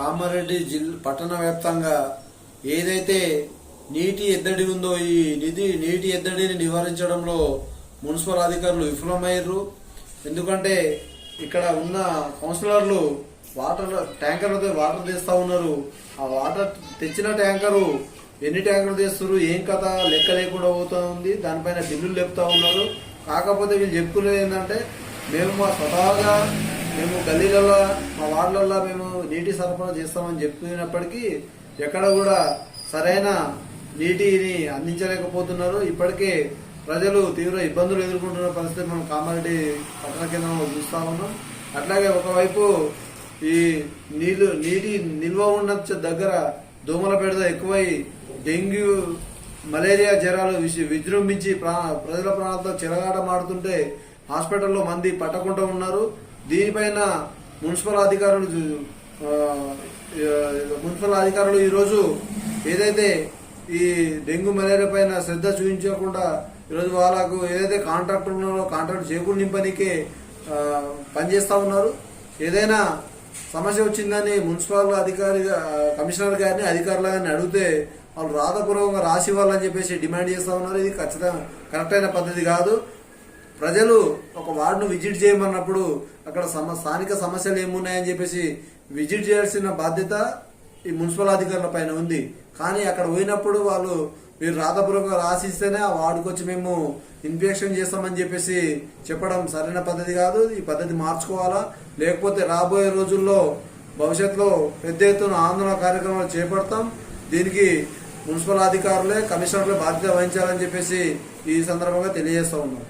కామారెడ్డి జిల్లా పట్టణ వ్యాప్తంగా ఏదైతే నీటి ఎద్దడి ఉందో ఈ నిధి నీటి ఎద్దడిని నివారించడంలో మున్సిపల్ అధికారులు విఫలమయ్యారు. ఎందుకంటే ఇక్కడ ఉన్న కౌన్సిలర్లు వాటర్ ట్యాంకర్లతో వాటర్ తీస్తూ ఉన్నారు. ఆ వాటర్ తెచ్చిన ట్యాంకరు ఎన్ని ట్యాంకర్లు తెస్తారు ఏం కథ లెక్క లేకుండా పోతూ ఉంది. దానిపైన బిల్లులు లేపుతూ ఉన్నారు. కాకపోతే వీళ్ళు చెప్పుకునేది ఏంటంటే మేము మా స్వతహాగా మేము గల్లీలలో మా వార్డులలో మేము నీటి సరఫరా చేస్తామని చెప్పినప్పటికీ ఎక్కడ కూడా సరైన నీటిని అందించలేకపోతున్నారు. ఇప్పటికే ప్రజలు తీవ్ర ఇబ్బందులు ఎదుర్కొంటున్న పరిస్థితి మనం కామారెడ్డి పట్టణ కేంద్రంలో చూస్తా ఉన్నాం. అట్లాగే ఒకవైపు ఈ నీళ్ళు నీటి నిల్వ ఉన్న దగ్గర దోమల బెడద ఎక్కువై డెంగ్యూ మలేరియా జ్వరాలు విజృంభించి ప్రజల ప్రాణాలతో చెలగాటమాడుతుంటే హాస్పిటల్లో మంది పట్టకుండా ఉన్నారు. దీనిపైన మున్సిపల్ అధికారులు మున్సిపల్ అధికారులు ఈరోజు ఏదైతే ఈ డెంగ్యూ మలేరియా పైన శ్రద్ధ చూపించకుండా ఈరోజు వాళ్ళకు ఏదైతే కాంట్రాక్టర్ ఉన్నారో కాంట్రాక్ట్ చేకూరు నింపనికే పనిచేస్తూ ఉన్నారు. ఏదైనా సమస్య వచ్చిందని మున్సిపల్ అధికారి కమిషనర్ గారిని అధికారులు గారిని అడిగితే వాళ్ళు రాతపూర్వకంగా రాసి ఇవ్వాలని చెప్పేసి డిమాండ్ చేస్తా ఉన్నారు. ఇది ఖచ్చితంగా కరెక్ట్ అయిన పద్ధతి కాదు. ప్రజలు ఒక వార్డును విజిట్ చేయమన్నప్పుడు అక్కడ సమ స్థానిక సమస్యలు ఏమున్నాయని చెప్పేసి విజిట్ చేయాల్సిన బాధ్యత ఈ మున్సిపల్ అధికారుల పైన ఉంది. కానీ అక్కడ పోయినప్పుడు వాళ్ళు మీరు రాతపూర్వకంగా రాసిస్తేనే ఆ వార్డుకు వచ్చి మేము ఇన్ఫెక్షన్ చేస్తామని చెప్పేసి చెప్పడం సరైన పద్ధతి కాదు. ఈ పద్ధతి మార్చుకోవాలా? లేకపోతే రాబోయే రోజుల్లో భవిష్యత్తులో పెద్ద ఎత్తున ఆందోళన కార్యక్రమాలు చేపడతాం. దీనికి మున్సిపల్ అధికారులే కమిషనర్లే బాధ్యత వహించాలని చెప్పేసి ఈ సందర్భంగా తెలియజేస్తా ఉన్నాం.